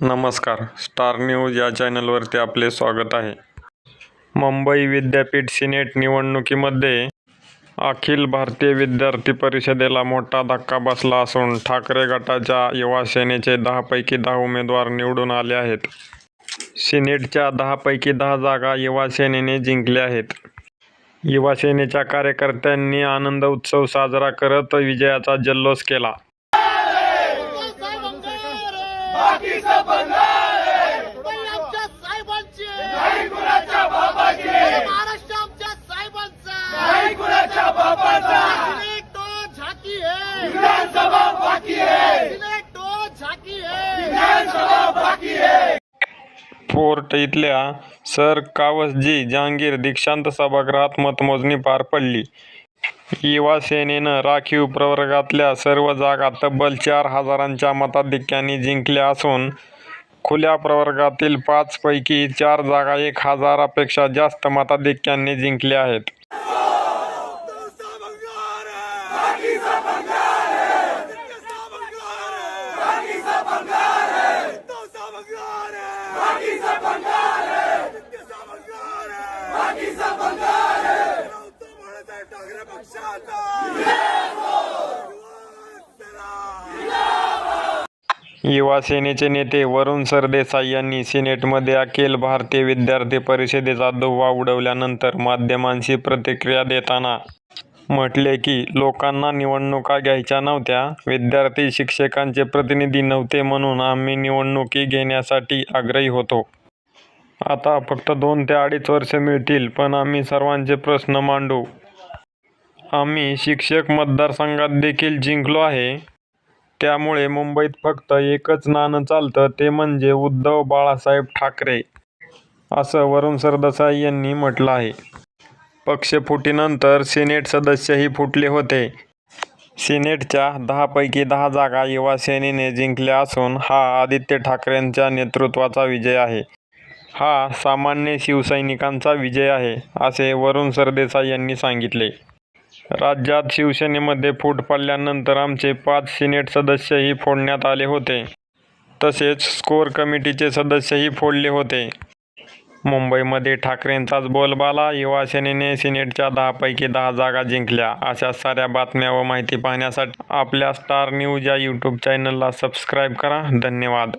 नमस्कार. Star News या चॅनलवरती आपले स्वागत आहे. मुंबई विद्यापीठ सिनेट निवडणुकीमध्ये अखिल भारतीय विद्यार्थी परिषदेला मोठा धक्का बसला असून ठाकरे गटाच्या युवा सेनेचे दहापैकी दहा उमेदवार निवडून आले आहेत. सिनेटच्या दहापैकी दहा जागा युवा सेनेने जिंकल्या आहेत. युवा सेनेच्या कार्यकर्त्यांनी आनंद उत्सव साजरा करत विजयाचा जल्लोष केला. आमच्या साहेबांची! नाही कुणाच्या बाबाची! महाराष्ट्र आमच्या साहेबांचा! नाही कुणाच्या बाबाचा! तो झाकी है! विधानसभा बाकी है! तो झाकी है! विधानसभा बाकी है! फोर्ट इथल्या सर कावसजी जहांगीर दीक्षांत सभागृहात मतमोजणी पार पडली. युवा सेनेनं राखीव प्रवर्गातल्या सर्व जागा तब्बल चार हजारांच्या मताधिक्याने जिंकल्या असून खुल्या प्रवर्गातील पाचपैकी चार जागा एक हजारापेक्षा जास्त मताधिक्याने जिंकल्या आहेत. युवा सेनेचे नेते वरुण सरदेसाई यांनी सिनेटमध्ये अखिल भारतीय विद्यार्थी परिषदेचा दुव्वा उडवल्यानंतर माध्यमांशी प्रतिक्रिया देताना म्हटले की लोकांना निवडणुका घ्यायच्या नव्हत्या विद्यार्थी शिक्षकांचे प्रतिनिधी नव्हते म्हणून आम्ही निवडणुकी घेण्यासाठी आग्रही होतो. आता फक्त दोन ते अडीच वर्ष मिळतील पण आम्ही सर्वांचे प्रश्न मांडू. आम्ही शिक्षक मतदारसंघात देखील जिंकलो आहे. त्यामुळे मुंबईत फक्त एकच नाणं चालतं ते म्हणजे उद्धव बाळासाहेब ठाकरे असं वरुण सरदेसाई यांनी म्हटलं आहे. पक्षफुटीनंतर सिनेट सदस्यही फुटले होते. सिनेटच्या दहापैकी दहा जागा युवा सेनेने जिंकल्या असून हा आदित्य ठाकरेंच्या नेतृत्वाचा विजय आहे. हा सामान्य शिवसैनिकांचा विजय आहे असे वरुण सरदेसाई यांनी सांगितले. राज्यात शिवसेनेमध्ये फूट पडल्यानंतर आमचे पाच सिनेट सदस्यही फोडण्यात आले होते. तसेच स्कोअर कमिटीचे सदस्यही फोडले होते. मुंबईमध्ये ठाकरेंचाच बोलबाला युवा सेनेने सिनेटच्या दहापैकी दहा जागा जिंकल्या अशा साऱ्या बातम्या व माहिती पाहण्यासाठी आपल्या स्टार न्यूज या यूट्यूब चॅनलला सबस्क्राईब करा. धन्यवाद.